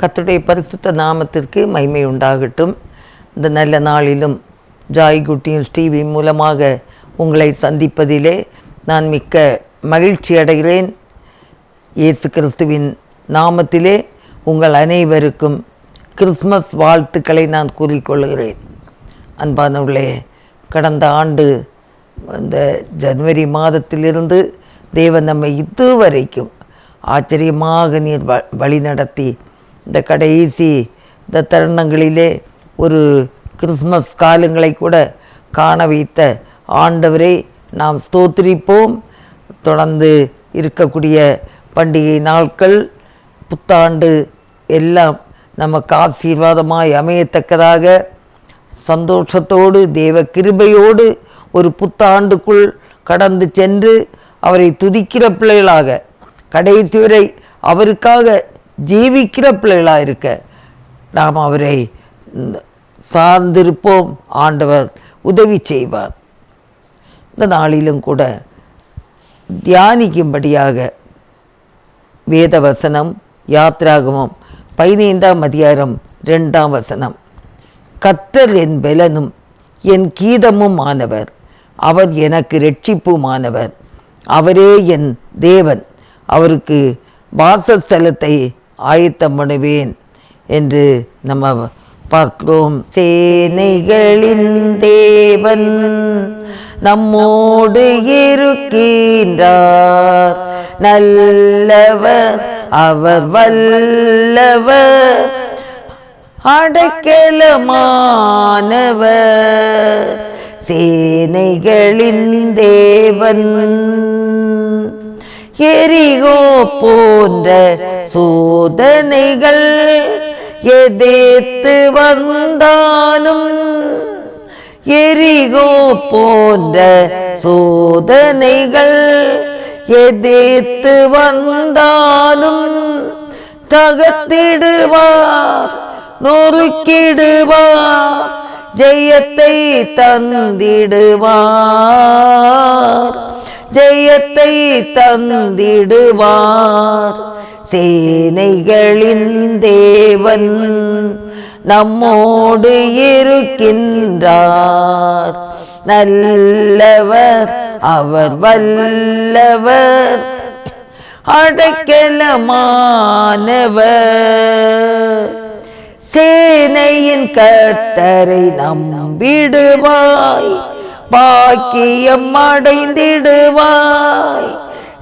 கத்துடைய பரிசுத்த நாமத்திற்கு மகிமை உண்டாகட்டும். இந்த நல்ல நாளிலும் ஜாய் குட்டியும் ஸ்டீவி மூலமாக உங்களை சந்திப்பதிலே நான் மிக்க மகிழ்ச்சி அடைகிறேன். இயேசு கிறிஸ்துவின் நாமத்திலே உங்கள் அனைவருக்கும் கிறிஸ்மஸ் வாழ்த்துக்களை நான் கூறிக்கொள்கிறேன் அன்பானவர்களே கடந்த ஆண்டு இந்த ஜனவரி மாதத்திலிருந்து தேவன் நம்மை இதுவரைக்கும் ஆச்சரியமாக நீர் வ வழி நடத்தி இந்த கடைசி இந்த தருணங்களிலே ஒரு கிறிஸ்மஸ் காலங்களை கூட காண வைத்த ஆண்டவரை நாம் ஸ்தோத்திரிப்போம். தொடர்ந்து இருக்கக்கூடிய பண்டிகை நாட்கள் புத்தாண்டு எல்லாம் நமக்கு ஆசீர்வாதமாய் அமையத்தக்கதாக சந்தோஷத்தோடு தேவ கிருபையோடு ஒரு புத்தாண்டுக்குள் கடந்து சென்று அவரை துதிக்கிற பிள்ளைகளாக கடைசி வரை அவருக்காக ஜீவிக்கிற பிள்ளைகளாக இருக்க நாம் அவரை சார்ந்திருப்போம். ஆண்டவர் உதவி செய்வார். இந்த நாளிலும் கூட தியானிக்கும்படியாக வேத வசனம் யாத்ராகமம் பதினைந்தாம் அதிகாரம் ரெண்டாம் வசனம். கத்தர் என் பலனும் என் கீதமும் ஆனவர் அவர் எனக்கு ரட்சிப்புமானவர் அவரே என் தேவன். அவருக்கு வாசஸ்தலத்தை ஆயத்தம் பண்ணுவேன் என்று நம்ம பார்க்கிறோம். சேனைகளின் தேவன் நம்மோடு இருக்கின்றார். நல்லவர் அவர் வல்லவர் அடைக்கலமானவர். சேனைகளின் தேவன் எரிகோ போன்ற சோதனைகள் எதிர்த்து வந்தாலும் எரிகோ போன்ற சோதனைகள் எதிர்த்து வந்தாலும் தகத்திடுவார் நொறுக்கிடுவார் ஜெயத்தை தந்திடுவார். ஜெயத்தை தந்திடுவார். சேனைகளின் தேவன் நம்மோடு இருக்கின்றார். நல்லவர் அவர் வல்லவர் அடைக்கலமானவர். சேனையின் கர்த்தரை நம்பிடுவாய். பாக்கியம் அடைந்திடுவாய்.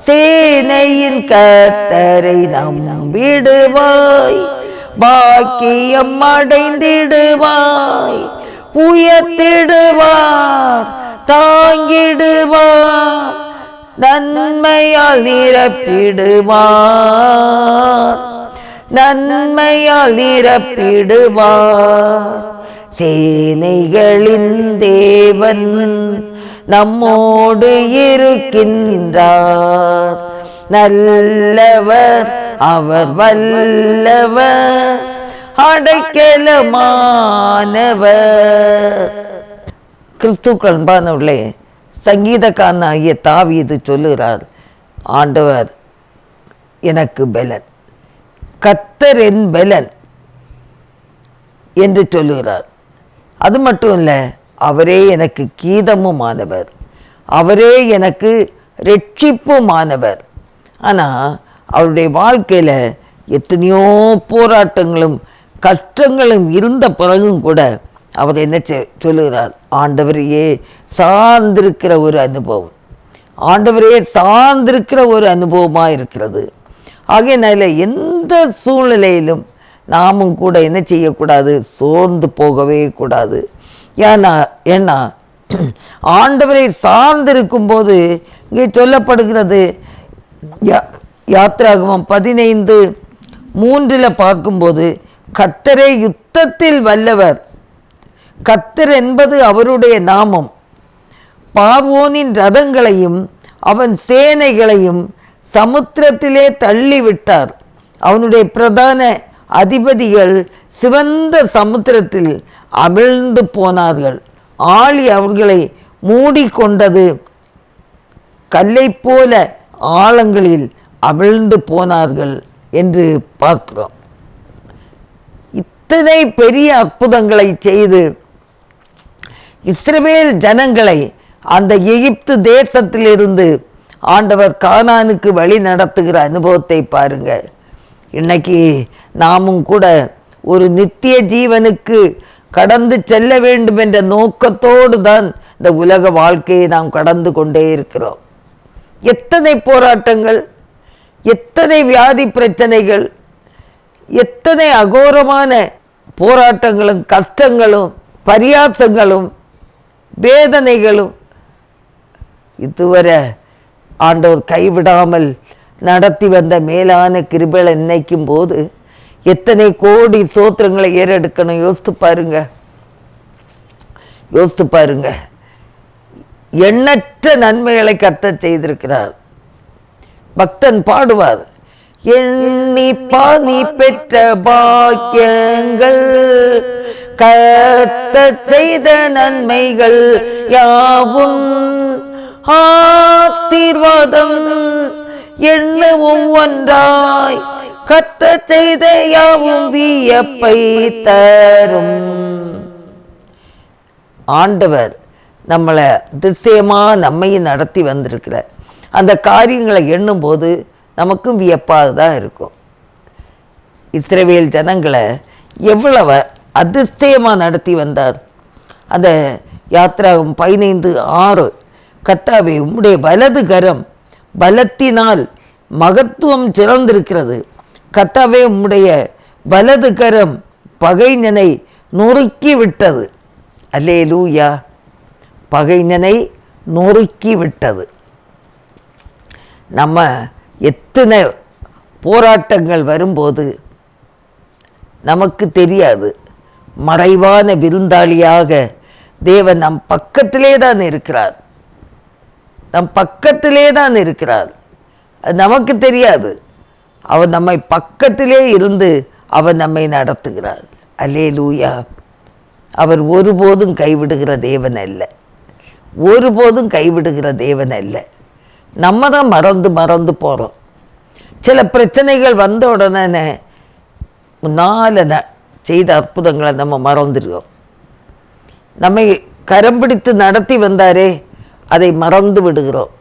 சேனையின் கத்தரை கர்த்தரை நம்பிடுவாய். பாக்கியம் அடைந்திடுவாய். உயர்த்திடுவார் தாங்கிடுவார் நன்மையால் நிரப்பிடுவார். நன்மையால் நிரப்பிடுவார். சேனைகளின் தேவன் நம்மோடு இருக்கின்றார். நல்லவர் அவர் வல்லவர் அடைக்கலமானவர். கிறிஸ்துக்கள் அன்பானவர்களே சங்கீதக்காரனாகிய தாவீது சொல்லுகிறார் ஆண்டவர் எனக்கு பலன். கத்தர் என் பலன் என்று சொல்லுகிறார். அது மட்டும் இல்லை அவரே எனக்கு கீதமுமானவர். அவரே எனக்கு ரட்சிப்புமானவர். ஆனால் அவருடைய வாழ்க்கையில் எத்தனையோ போராட்டங்களும் கஷ்டங்களும் இருந்த பிறகும் கூட அவர் என்ன சொல்லுகிறார்? ஆண்டவரையே சார்ந்திருக்கிற ஒரு அனுபவம். ஆண்டவரையே சார்ந்திருக்கிற ஒரு அனுபவமாக இருக்கிறது ஆகையினால எந்த சூழ்நிலையிலும் நாமும் கூட என்ன செய்யக்கூடாது? சோர்ந்து போகவே கூடாது. ஏன்னா ஏன்னா ஆண்டவரை சார்ந்திருக்கும் போது இங்கே சொல்லப்படுகிறது யா- பதினைந்து மூன்றில் பார்க்கும்போது கத்தரே யுத்தத்தில் வல்லவர். கத்தர் என்பது அவருடைய நாமம். பார்வோனின் ரதங்களையும் அவன் சேனைகளையும் சமுத்திரத்திலே தள்ளிவிட்டார். அவனுடைய பிரதான அதிபதிகள் சிவந்த சமுத்திரத்தில் அமிழ்ந்து போனார்கள். ஆழி அவர்களை மூடிக்கொண்டது கல்லை போல ஆழங்களில் அமிழ்ந்து போனார்கள் என்று பார்க்கிறோம். இத்தனை பெரிய அற்புதங்களை செய்து இஸ்ரவேல் ஜனங்களை அந்த எகிப்து தேசத்திலிருந்து ஆண்டவர் கானானுக்கு வழி நடத்துகிற அனுபவத்தை பாருங்க இன்னைக்கு நாமும் கூட ஒரு நித்திய ஜீவனுக்கு கடந்து செல்ல வேண்டும் என்ற நோக்கத்தோடு தான் இந்த உலக வாழ்க்கையை நாம் கடந்து கொண்டே இருக்கிறோம். எத்தனை போராட்டங்கள் எத்தனை வியாதி பிரச்சனைகள் எத்தனை அகோரமான போராட்டங்களும் கஷ்டங்களும் பரியாசங்களும் வேதனைகளும் இதுவரை ஆண்டோர் கைவிடாமல் நடத்தி வந்த மேலான கிருபல் நினைக்கும் போது எத்தனை கோடி சோத்திரங்களை ஏறெடுக்கணும்? யோசித்து பாருங்க. யோசித்து பாருங்க. எண்ணற்ற நன்மைகளை கத்த செய்திருக்கிறார். பக்தன் பாடுவார். எண்ணி பானி பெற்ற பாக்கியங்கள் கத்த செய்த நன்மைகள் யாவும் ஆசீர்வாதம். எண்ண ஒவ்வொன்றாய் கத்த செய்த யாவும் வியப்பை தரும். ஆண்டவர் நம்மளை அதிசயமாக நம்மையும் நடத்தி வந்திருக்கிறார். அந்த காரியங்களை எண்ணும்போது நமக்கும் வியப்பாக தான் இருக்கும். இஸ்ரேவேல் ஜனங்களை எவ்வளவு அதிசயமாக நடத்தி வந்தார். அந்த யாத்ராகம் பதினைந்து ஆறு கத்தாவே உம்முடைய வலது கரம் பலத்தினால் மகத்துவம் சிறந்திருக்கிறது. கத்தாவே உம்முடைய வலது கரம் பகைஞனை நொறுக்கி விட்டது. அல்லே லூயா பகைஞனை நொறுக்கி விட்டது. நம்ம எத்தனை போராட்டங்கள் வரும்போது நமக்கு தெரியாது. மறைவான விருந்தாளியாக தேவன் நம் பக்கத்திலே தான் இருக்கிறார். நம் பக்கத்திலே தான் இருக்கிறார். அது நமக்கு தெரியாது. அவர் நம்மை பக்கத்திலே இருந்து அவர் நம்மை நடத்துகிறார் அல்லே லூயா அவர் ஒருபோதும் கைவிடுகிற தேவன் அல்ல. ஒருபோதும் கைவிடுகிற தேவன் அல்ல. நம்ம தான் மறந்து மறந்து போகிறோம் சில பிரச்சனைகள் வந்த உடனே முன்னால் ந செய்த அற்புதங்களை நம்ம மறந்துடுவோம் நம்மை கரம் பிடித்து நடத்தி வந்தாரே அதை மறந்து விடுகிறோம்.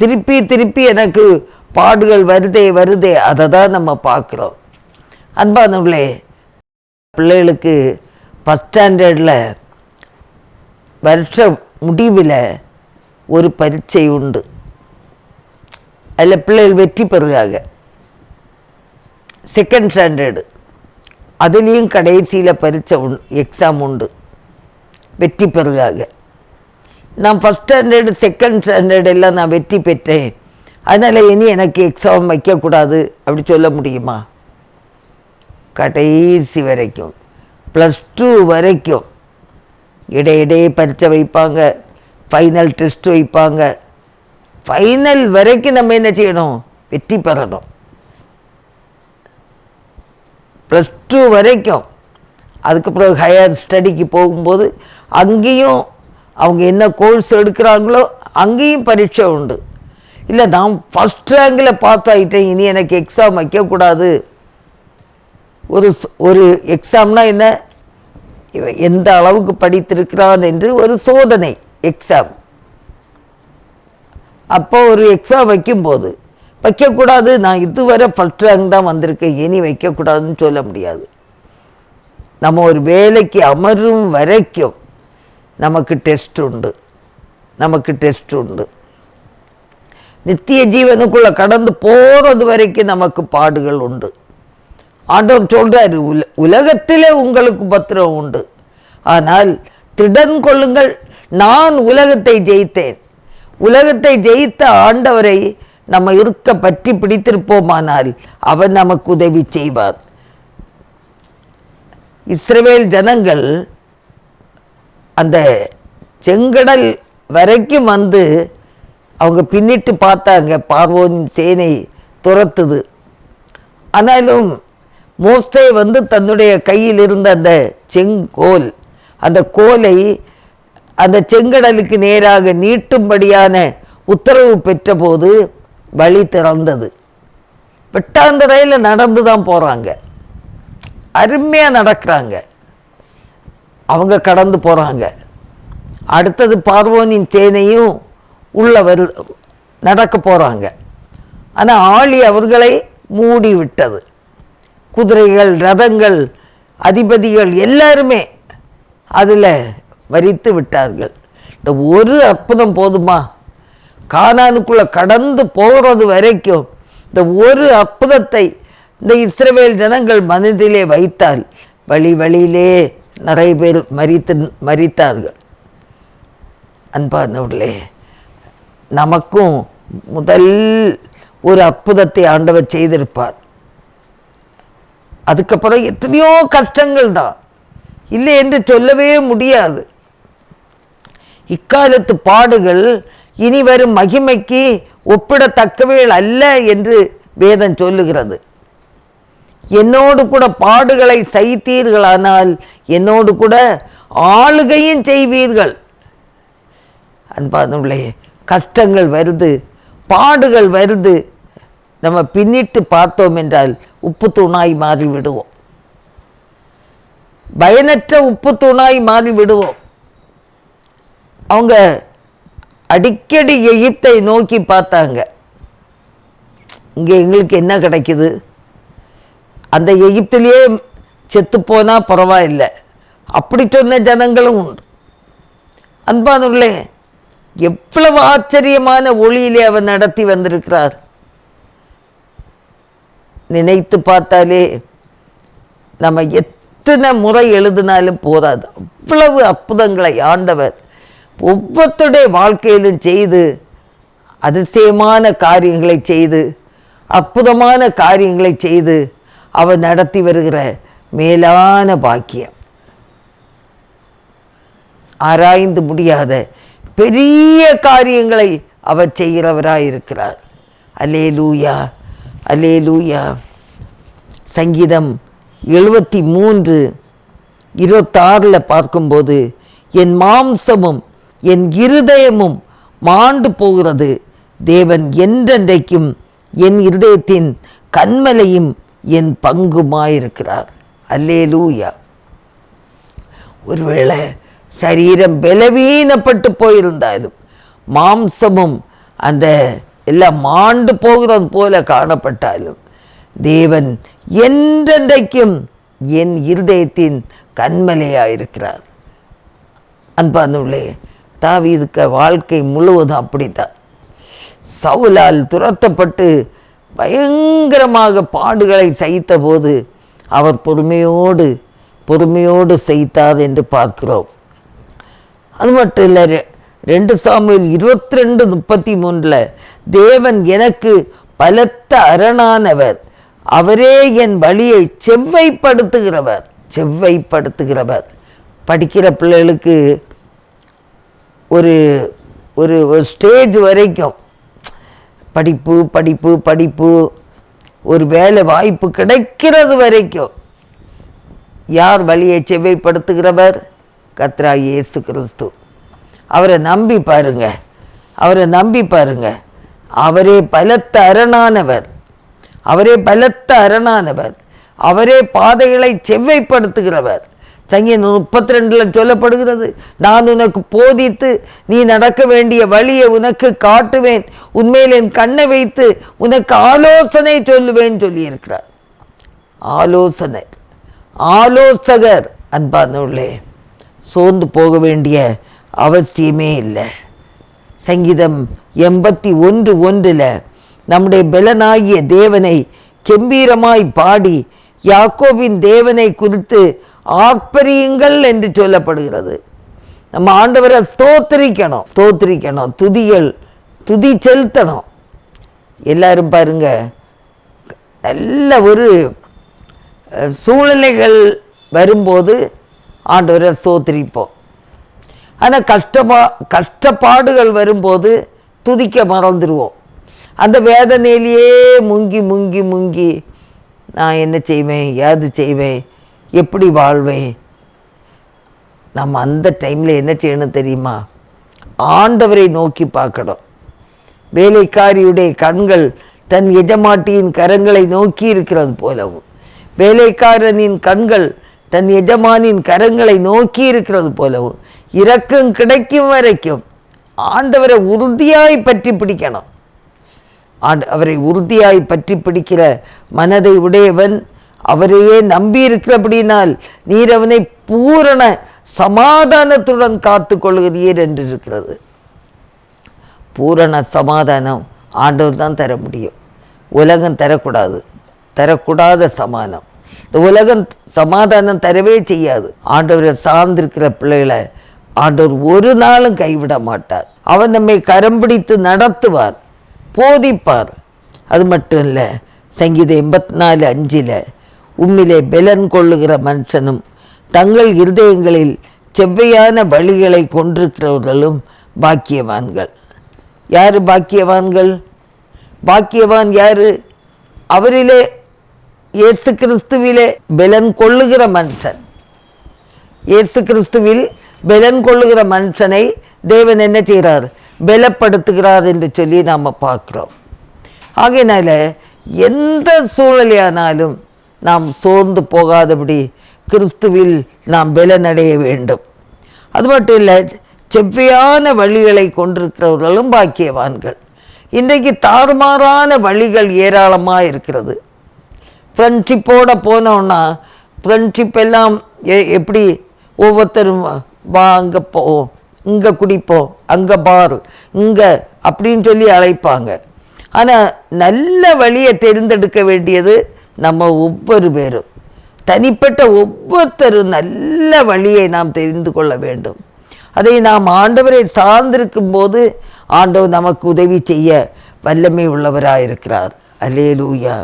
திருப்பி திருப்பி எனக்கு பாடுகள் வருதே வருதே அதை தான் நம்ம பார்க்குறோம். அன்பானவர்களே பிள்ளைகளுக்கு ஃபஸ்ட் ஸ்டாண்டர்டில் வருஷ முடிவில் ஒரு பரீட்சை உண்டு. அதில் பிள்ளைகள் வெற்றி பெறுகிறாங்க செகண்ட் ஸ்டாண்டர்டு அதுலேயும் கடைசியில் பரீட்சை உண்டு எக்ஸாம் உண்டு. வெற்றி பெறுகிறாங்க நான் ஃபஸ்ட் ஸ்டாண்டர்டு செகண்ட் ஸ்டாண்டர்டு எல்லாம் நான் வெற்றி பெற்றேன். அதனால் இனி எனக்கு எக்ஸாம் வைக்கக்கூடாது அப்படி சொல்ல முடியுமா? கடைசி வரைக்கும் ப்ளஸ் டூ வரைக்கும் இடையிடையே பரீட்சை வைப்பாங்க ஃபைனல் டெஸ்ட் வைப்பாங்க. ஃபைனல் வரைக்கும் நம்ம என்ன செய்யணும்? வெற்றி பெறணும். ப்ளஸ் டூ வரைக்கும் அதுக்கப்புறம் ஹையர் ஸ்டடிக்கு போகும்போது அங்கேயும் அவங்க என்ன கோர்ஸ் எடுக்கிறாங்களோ அங்கேயும் பரீட்சை உண்டு. இல்லை நான் ஃபஸ்ட் ரேங்கில் பாஸ் ஆகிட்டேன் இனி எனக்கு எக்ஸாம் வைக்கக்கூடாது. ஒரு ஒரு எக்ஸாம்னா என்ன? இவன் எந்த அளவுக்கு படித்திருக்கிறான் என்று ஒரு சோதனை எக்ஸாம் அப்போ ஒரு எக்ஸாம் வைக்கும்போது வைக்கக்கூடாது. நான் இதுவரை ஃபஸ்ட் ரேங்க் தான் வந்திருக்கேன். இனி வைக்கக்கூடாதுன்னு சொல்ல முடியாது. நம்ம ஒரு வேலைக்கு அமரும் வரைக்கும் நமக்கு டெஸ்ட் உண்டு. நமக்கு டெஸ்ட் உண்டு. நித்திய ஜீவனுக்குள்ள கடந்து போறது வரைக்கும் நமக்கு பாடுகள் உண்டு. ஆண்டவர் சொல்றாரு உல உலகத்திலே உங்களுக்கு பத்திரம் உண்டு. ஆனால் திடன் கொள்ளுங்கள் நான் உலகத்தை ஜெயித்தேன். உலகத்தை ஜெயித்த ஆண்டவரை நம்ம இருக்க பற்றி பிடித்திருப்போமானால் அவர் நமக்கு உதவி செய்வார் இஸ்ரவேல் ஜனங்கள் அந்த செங்கடல் வரைக்கும் வந்து அவங்க பின்னிட்டு பார்த்தாங்க பார்வோனின் சேனை துரத்துது. ஆனாலும் மோஸ்டே வந்து தன்னுடைய கையில் இருந்த அந்த செங்கோல் அந்த கோலை அந்த செங்கடலுக்கு நேராக நீட்டும்படியான உத்தரவு பெற்றபோது வழி திறந்தது. வெட்டாந்தரையில் நடந்து தான் போகிறாங்க அருமையாக நடக்கிறாங்க. அவங்க கடந்து போகிறாங்க அடுத்தது பார்வோனின் தேனையும் உள்ளவர் நடக்க போகிறாங்க ஆனால் ஆழி அவர்களை மூடி விட்டது குதிரைகள் ரதங்கள் அதிபதிகள் எல்லாருமே அதில் வரித்து விட்டார்கள். இந்த ஒரு அற்புதம் போதுமா? கானானுக்குள்ளே கடந்து போகிறது வரைக்கும் இந்த ஒரு அற்புதத்தை இந்த இஸ்ரவேல் ஜனங்கள் மனதிலே வைத்தால் வழி வழியிலே நிறைய பேர் மறித்து மறித்தார்கள் அன்பானவர்களே நமக்கும் முதல் ஒரு அற்புதத்தை ஆண்டவர் செய்திருப்பார். அதுக்கப்புறம் எத்தனையோ கஷ்டங்கள் தான். இல்லை என்று சொல்லவே முடியாது. இக்காலத்து பாடுகள் இனி வரும் மகிமைக்கு ஒப்பிடத்தக்கவைகள் அல்ல என்று வேதம் சொல்லுகிறது. என்னோடு கூட பாடுகளை சைத்தீர்களானால் என்னோடு கூட ஆளுகையும் செய்வீர்கள். அன்பானுள்ளே கஷ்டங்கள் வருது பாடுகள் வருது. நம்ம பின்னிட்டு பார்த்தோம் என்றால் உப்பு தூணாய் மாறி விடுவோம் பயனற்ற உப்பு தூணாய் மாறி விடுவோம் அவங்க அடிக்கடி எகிப்தை நோக்கி பார்த்தாங்க. இங்கே எங்களுக்கு என்ன கிடைக்குது? அந்த எகிப்திலேயே செத்து பரவாயில்லை. அப்படி சொன்ன ஜனங்களும் உண்டு. அன்பானுள்ளே எவ்வளவு ஆச்சரியமான ஒளியிலே அவர் நடத்தி வந்திருக்கிறார். நினைத்து பார்த்தாலே நம்ம எத்தனை முறை எழுதினாலும் போதாது. அவ்வளவு அற்புதங்களை ஆண்டவர் ஒவ்வொருத்தருடைய வாழ்க்கையிலும் செய்து அதிசயமான காரியங்களை செய்து அற்புதமான காரியங்களை செய்து அவர் நடத்தி வருகிற மேலான பாக்கியம். ஆராய்ந்து முடியாத பெரிய காரியங்களை அவர் செய்கிறவராக இருக்கிறார் அலே லூயா அலே லூயா சங்கீதம் எழுபத்தி மூன்று இருபத்தாறில் பார்க்கும்போது என் மாம்சமும் என் இருதயமும் மாண்டு போகிறது. தேவன் என்றென்றைக்கும் என் இருதயத்தின் கண்மலையும் என் பங்குமாயிருக்கிறார். அல்லேலூயா. ஒருவேளை சரீரம் பலவீனப்பட்டு போயிருந்தாலும் மாம்சமும் அந்த எல்லாம் மாண்டு போகிறது போல காணப்பட்டாலும் தேவன் என்றென்றைக்கும் என் இருதயத்தின் கண்மலையாக கண்மலையாயிருக்கிறார் அன்பானுள்ளே தாவீதுக்க வாழ்க்கை முழுவதும் அப்படித்தான். சவுலால் துரத்தப்பட்டு பயங்கரமாக பாடுகளை சகித்த போது அவர் பொறுமையோடு பொறுமையோடு செய்தார் என்று பார்க்கிறோம். அது மட்டும் இல்லை ரெ- ரெண்டு சாமியில் இருபத்தி ரெண்டு முப்பத்தி மூணில் தேவன் எனக்கு பலத்த அரணானவர். அவரே என் வழியை செவ்வைப்படுத்துகிறவர் செவ்வைப்படுத்துகிறவர். படிக்கிற பிள்ளைகளுக்கு ஒரு ஒரு ஒரு ஸ்டேஜ் வரைக்கும் படிப்பு படிப்பு படிப்பு ஒரு வேலை வாய்ப்பு கிடைக்கிறது வரைக்கும். யார் வழியை செவ்வைப்படுத்துகிறவர்? கத்ரா இயேசு கிறிஸ்து. அவரை நம்பி பாருங்க. அவரை நம்பி பாருங்க. அவரே பலத்த அரணானவர் அவரே பலத்த அரணானவர் அவரே பாதைகளை செவ்வைப்படுத்துகிறவர். சங்கீதம் முப்பத்தி ரெண்டில் சொல்லப்படுகிறது நான் உனக்கு போதித்து நீ நடக்க வேண்டிய வழியை உனக்கு காட்டுவேன். உண்மையில் என் கண்ணை வைத்து உனக்கு ஆலோசனை சொல்லுவேன் சொல்லியிருக்கிறார். ஆலோசனை. ஆலோசகர். அன்பானவர்களே சோர்ந்து போக வேண்டிய அவசியமே இல்லை. சங்கீதம் எண்பத்தி ஒன்று ஒன்றில் நம்முடைய பலனாகிய தேவனை கெம்பீரமாய் பாடி யாக்கோவின் தேவனை குறித்து ஆர்ப்பரியுங்கள் என்று சொல்லப்படுகிறது. நம்ம ஆண்டவரை ஸ்தோத்திரிக்கணும் ஸ்தோத்திரிக்கணும் துதிகள் துதி செலுத்தணும். எல்லாரும் பாருங்க நல்ல ஒரு சூழ்நிலைகள் வரும்போது ஆண்டவரை ஸ்தோத்திரிப்போம். ஆனால் கஷ்டப்பா கஷ்டப்பாடுகள் வரும்போது துதிக்க மறந்துடுவோம் அந்த வேதனையிலேயே முங்கி முங்கி முங்கி நான் என்ன செய்வேன்? ஏது செய்வேன்? எப்படி வாழ்வேன்? நம்ம அந்த டைமில் என்ன செய்யணும் தெரியுமா? ஆண்டவரை நோக்கி பார்க்கணும். வேலைக்காரியுடைய கண்கள் தன் எஜமாட்டியின் கரங்களை நோக்கி இருக்கிறது போலவும். வேலைக்காரனின் கண்கள் தன் எஜமானின் கரங்களை நோக்கி இருக்கிறது போலவும் இரக்கம் கிடைக்கும் வரைக்கும் ஆண்டவரை உறுதியாய் பற்றி பிடிக்கணும். ஆண்டு அவரை உறுதியாய் பற்றி பிடிக்கிற மனதை உடையவன் அவரையே நம்பி இருக்கிறபடினால் நீர் அவனை பூரண சமாதானத்துடன் காத்து கொள்கிறீர் என்று இருக்கிறது பூரண சமாதானம் ஆண்டவர் தான் தர முடியும். உலகம் தரக்கூடாது. தரக்கூடாத சமாதானம் இந்த உலகம் சமாதானம் தரவே செய்யாது. ஆண்டவரை சார்ந்திருக்கிற பிள்ளைகளை ஆண்டவர் ஒரு நாளும் கைவிட மாட்டார். அவர் நம்மை கரம் பிடித்து நடத்துவார் போதிப்பார். அது மட்டும் இல்லை சங்கீதம் எண்பத்தி நாலு அஞ்சில் உம்மிலே பெலன் கொள்ளுகிற மனுஷனும் தங்கள் இருதயங்களில் செவ்வையான வழிகளை கொண்டிருக்கிறவர்களும் பாக்கியவான்கள். யார் பாக்கியவான்கள்? பாக்கியவான் யாரு? அவரிலே இயேசு கிறிஸ்துவிலே பெலன் கொள்ளுகிற மனுஷன். இயேசு கிறிஸ்துவில் பெலன் கொள்ளுகிற மனுஷனை தேவன் என்ன செய்கிறார்? பலப்படுத்துகிறார் என்று சொல்லி நாம் பார்க்குறோம். ஆகையினால எந்த சூழலையானாலும் நாம் சோர்ந்து போகாதபடி கிறிஸ்துவில் நாம் பலனடைய வேண்டும். அது மட்டும் இல்லை செவ்வையான வழிகளை கொண்டிருக்கிறவர்களும் பாக்கியவான்கள். இன்றைக்கு தாறுமாறான வழிகள் ஏராளமாக இருக்கிறது. ஃப்ரெண்ட்ஷிப்போட போனோன்னா ஃப்ரெண்ட்ஷிப் எல்லாம் எ எப்படி ஒவ்வொருத்தரும் வா அங்கே போவோம் இங்கே குடிப்போம் அங்கே பார் இங்கே அப்படின்னு சொல்லி அழைப்பாங்க. ஆனால் நல்ல வழியை தேர்ந்தெடுக்க வேண்டியது நம்ம ஒவ்வொரு பேரும். தனிப்பட்ட ஒவ்வொருத்தரும் நல்ல வழியை நாம் தெரிந்து கொள்ள வேண்டும். அதை நாம் ஆண்டவரை சார்ந்திருக்கும் போது ஆண்டவர் நமக்கு உதவி செய்ய வல்லமை உள்ளவராக இருக்கிறார் அலே லூயா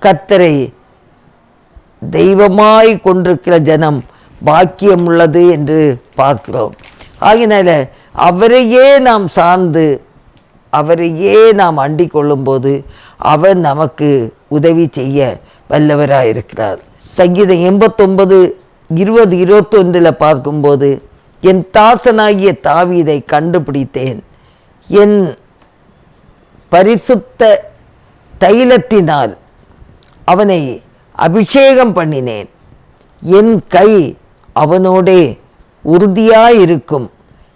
கத்தரை தெய்வமாய் கொண்டிருக்கிற ஜனம் பாக்கியம் உள்ளது என்று பார்க்கிறோம். ஆகினால அவரையே நாம் சார்ந்து அவரையே நாம் அண்டிக் கொள்ளும்போது அவர் நமக்கு உதவி செய்ய வல்லவராயிருக்கிறார் சங்கீதம் எண்பத்தொன்பது இருபது இருபத்தொன்றில் பார்க்கும்போது என் தாசனாகிய தாவீதை கண்டுபிடித்தேன். என் பரிசுத்த தைலத்தினால் அவனை அபிஷேகம் பண்ணினேன். என் கை அவனோடே உறுதியாயிருக்கும்.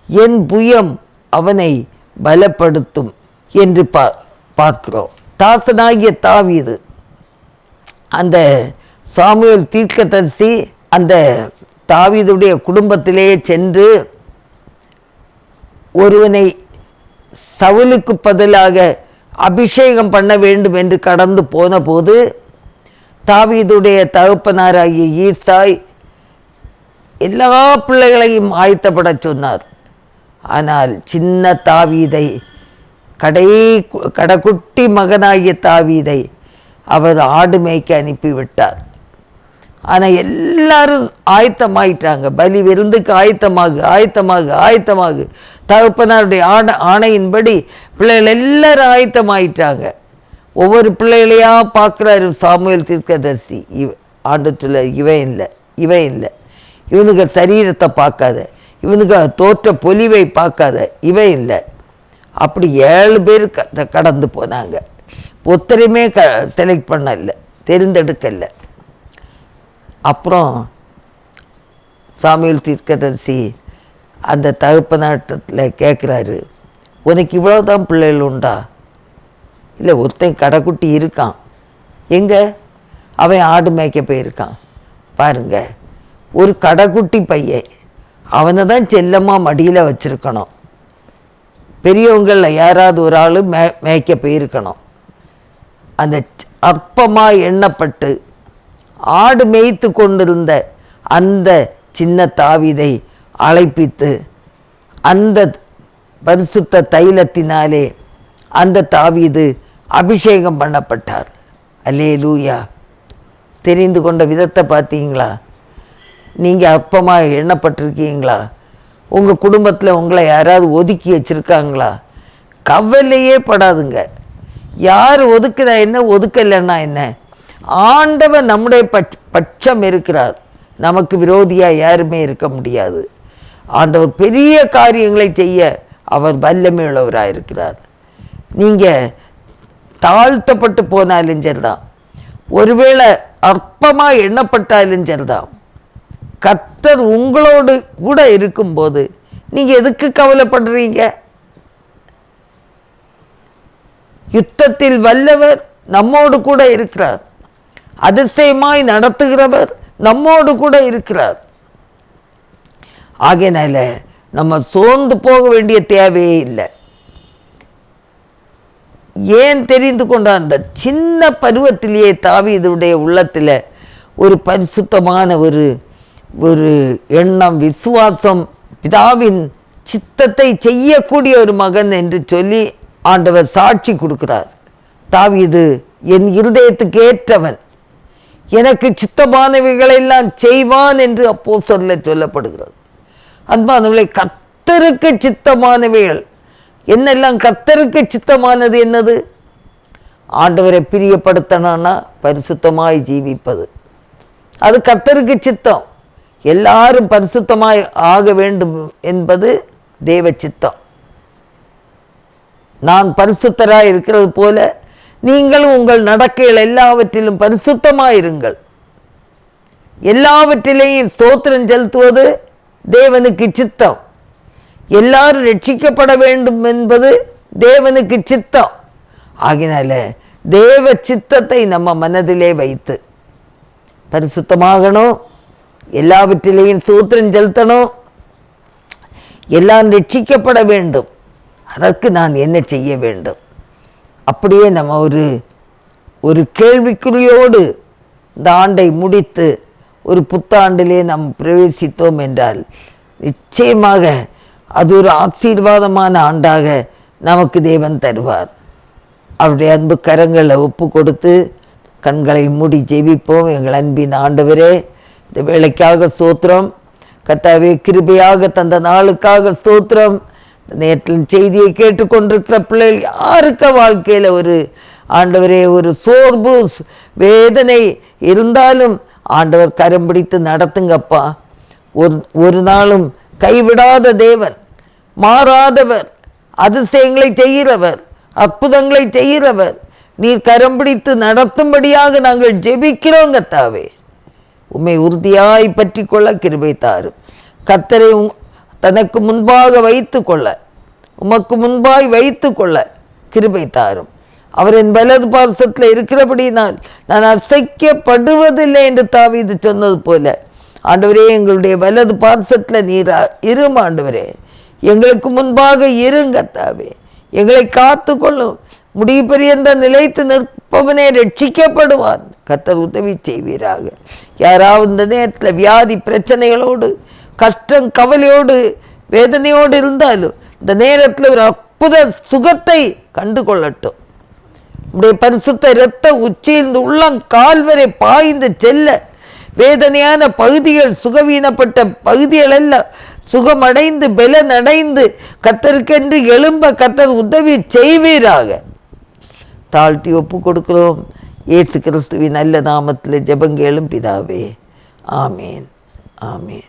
என் புயம் அவனை பலப்படுத்தும் என்று பா பார்க்கிறோம். தாசனாகிய தாவீது அந்த சாமுவேல் தீர்க்கதரிசி அந்த தாவீதுடைய குடும்பத்திலே சென்று ஒருவனை சவுலுக்கு பதிலாக அபிஷேகம் பண்ண வேண்டும் என்று கடந்து போன போது தாவீதுடைய தகப்பனாராகிய ஈசாய் எல்லா பிள்ளைகளையும் ஆயத்தப்பட சொன்னார். ஆனால் சின்ன தாவீதை கடை கடைக்குட்டி மகனாகிய தாவீதை அவர் ஆடு மேய்க்க அனுப்பிவிட்டார். ஆனால் எல்லாரும் ஆயத்தமாயிட்டாங்க. பலி விருந்துக்கு ஆயத்தமாகு ஆயத்தமாகு ஆயத்தமாகு. தகப்பனாருடைய ஆணை ஆணையின்படி பிள்ளைகள் எல்லாரும் ஆயத்தமாயிட்டாங்க. ஒவ்வொரு பிள்ளைகளையாக பார்க்குறாரு சாமுவேல் தீர்க்கதரிசி. இவ ஆண்டத்தில் இவன் இல்லை இவன் இல்லை. இவனுக்கு சரீரத்தை பார்க்காத இவனுக்கு தோற்ற பொலிவை பார்க்காத இவன் இல்லை. அப்படி ஏழு பேர் க கடந்து போனாங்க. ஒத்தரையுமே க செலக்ட் பண்ணல தெரிந்தெடுக்கலை. அப்புறம் சாமியல் தீர்க்கதரிசி அந்த தகப்பனாட்டத்தில் கேட்குறாரு உனக்கு இவ்வளோ தான் பிள்ளைகள் உண்டா? இல்லை ஒருத்தன் கடைக்குட்டி இருக்கான். எங்கே? அவன் ஆடு மேய்க்க போயிருக்கான். பாருங்க ஒரு கடைக்குட்டி பையன் அவனை தான் செல்லமாக மடியில் வச்சுருக்கணும். பெரியவங்களில் யாராவது ஒரு ஆள் மே மேய்க்க போயிருக்கணும். அந்த அற்பமாக எண்ணப்பட்டு ஆடு மேய்த்து கொண்டிருந்த அந்த சின்ன தாவிதை அழைப்பித்து அந்த பரிசுத்த தைலத்தினாலே அந்த தாவீது அபிஷேகம் பண்ணப்பட்டார். அல்லே லூயா தெரிந்து கொண்ட விதத்தை பார்த்தீங்களா? நீங்கள் அப்பமாக எண்ணப்பட்டிருக்கீங்களா? உங்கள் குடும்பத்தில் உங்களை யாராவது ஒதுக்கி வச்சுருக்காங்களா? கவலையே படாதுங்க. யார் ஒதுக்குதா என்ன? ஒதுக்கலைன்னா என்ன? ஆண்டவர் நம்முடைய பட் பட்சம் இருக்கிறார். நமக்கு விரோதியாக யாருமே இருக்க முடியாது. ஆண்டவர் பெரிய காரியங்களை செய்ய அவர் வல்லமை உள்ளவராக இருக்கிறார் நீங்கள் தாழ்த்தப்பட்டு போனாலும் சரிதான். ஒருவேளை அற்பமாக எண்ணப்பட்டாலும் சரிதான். கத்தர் உங்களோடு கூட இருக்கும்போது நீங்கள் எதுக்கு கவலைப்படுறீங்க? யுத்தத்தில் வல்லவர் நம்மோடு கூட இருக்கிறார். அதிசயமாய் நடத்துகிறவர் நம்மோடு கூட இருக்கிறார். ஆகையினால நம்ம சோர்ந்து போக வேண்டிய தேவையே இல்லை. ஏன் தெரிந்து கொண்ட அந்த சின்ன பருவத்திலேயே தாவி இதனுடைய உள்ளத்தில் ஒரு பரிசுத்தமான ஒரு ஒரு எண்ணம் விசுவாசம் பிதாவின் சித்தத்தை செய்யக்கூடிய ஒரு மகன் என்று சொல்லி ஆண்டவர் சாட்சி கொடுக்கிறார். தாவீது என் இருதயத்துக்கு ஏற்றவன் எனக்கு சித்தமானவைகளெல்லாம் செய்வான் என்று அப்போ சொல்ல சொல்லப்படுகிறது. அன்பானவர்களை கத்தருக்கு சித்தமானவைகள் என்னெல்லாம் கத்தருக்கு சித்தமானது என்னது? ஆண்டவரை பிரியப்படுத்தணும்னா பரிசுத்தமாய் ஜீவிப்பது. அது கத்தருக்கு சித்தம். எல்லாரும் பரிசுத்தமாய் ஆக வேண்டும் என்பது தேவ சித்தம். நான் பரிசுத்தராக இருக்கிறது போல நீங்களும் உங்கள் நடக்கைகள் எல்லாவற்றிலும் பரிசுத்தமாயிருங்கள். எல்லாவற்றிலேயும் ஸ்தோத்திரம் செலுத்துவது தேவனுக்கு சித்தம். எல்லாரும் ரட்சிக்கப்பட வேண்டும் என்பது தேவனுக்கு சித்தம். ஆகினால தேவ சித்தத்தை நம்ம மனதிலே வைத்து பரிசுத்தமாகணும் எல்லாவற்றிலேயும் சூத்திரம் செலுத்தணும் எல்லாம் ரட்சிக்கப்பட வேண்டும். அதற்கு நான் என்ன செய்ய வேண்டும்? அப்படியே நம்ம ஒரு ஒரு கேள்விக்குறியோடு இந்த ஆண்டை முடித்து ஒரு புத்தாண்டிலே நாம் பிரவேசித்தோம் என்றால் நிச்சயமாக அது ஒரு ஆசீர்வாதமான ஆண்டாக நமக்கு தேவன் தருவார். அவருடைய அன்பு கரங்களை ஒப்பு கொடுத்து கண்களை மூடி ஜெபிப்போம். எங்கள் அன்பின் ஆண்டவரே இந்த வேலைக்காக ஸ்தோத்திரம். கத்தாவே கிருபையாக தந்த நாளுக்காக ஸ்தோத்திரம். நேற்றின் செய்தியை கேட்டுக்கொண்டிருக்கிற பிள்ளைகள் யாருக்க வாழ்க்கையில் ஒரு ஆண்டவரே ஒரு சோர்வு வேதனை இருந்தாலும் ஆண்டவர் கரம் பிடித்து நடத்துங்கப்பா. ஒரு ஒரு நாளும் கைவிடாத தேவன் மாறாதவர் அதிசயங்களை செய்கிறவர் அற்புதங்களை செய்கிறவர். நீர் கரம் பிடித்து நடத்தும்படியாக நாங்கள் ஜெபிக்கிறோம் கத்தாவே உம்மை உறுதியாய் பற்றி கொள்ள கிருபை தாரும். கத்தரை தனக்கு முன்பாக வைத்து கொள்ள உமக்கு முன்பாய் வைத்து கொள்ள கிருபை தாரும். அவரின் வலது பார்சத்தில் இருக்கிறபடி நான் நான் அசைக்கப்படுவதில்லை என்று இது சொன்னது போல. ஆண்டவரே எங்களுடைய வலது பார்சத்தில் நீரா இரும் ஆண்டவரே. எங்களுக்கு முன்பாக இருங்கத்தாவே எங்களை காத்து கொள்ளும் முடிவு பெரியந்த நிலைத்து நிற்பவனே ரட்சிக்கப்படுவான். கத்தர் உதவி செய்வீராக. யாராவது இந்த நேரத்தில் வியாதி பிரச்சனைகளோடு கஷ்டம் கவலையோடு வேதனையோடு இருந்தாலும் இந்த நேரத்தில் ஒரு அற்புத சுகத்தை கண்டு கொள்ளட்டும் உடைய பரிசுத்த இரத்த உச்சியிலிருந்து உள்ளம் கால் வரை பாய்ந்து செல்ல வேதனையான பகுதிகள் சுகவீனப்பட்ட பகுதிகள் எல்லாம் சுகமடைந்து பலனடைந்து கத்தருக்கென்று எழும்ப கத்தர் உதவி செய்வீராக. தாழ்த்தி ஒப்பு கொடுக்கிறோம். இயேசு கிறிஸ்துவின் நல்ல நாமத்தில் ஜெபங்கேளும் பிதாவே ஆமேன். ஆமேன்.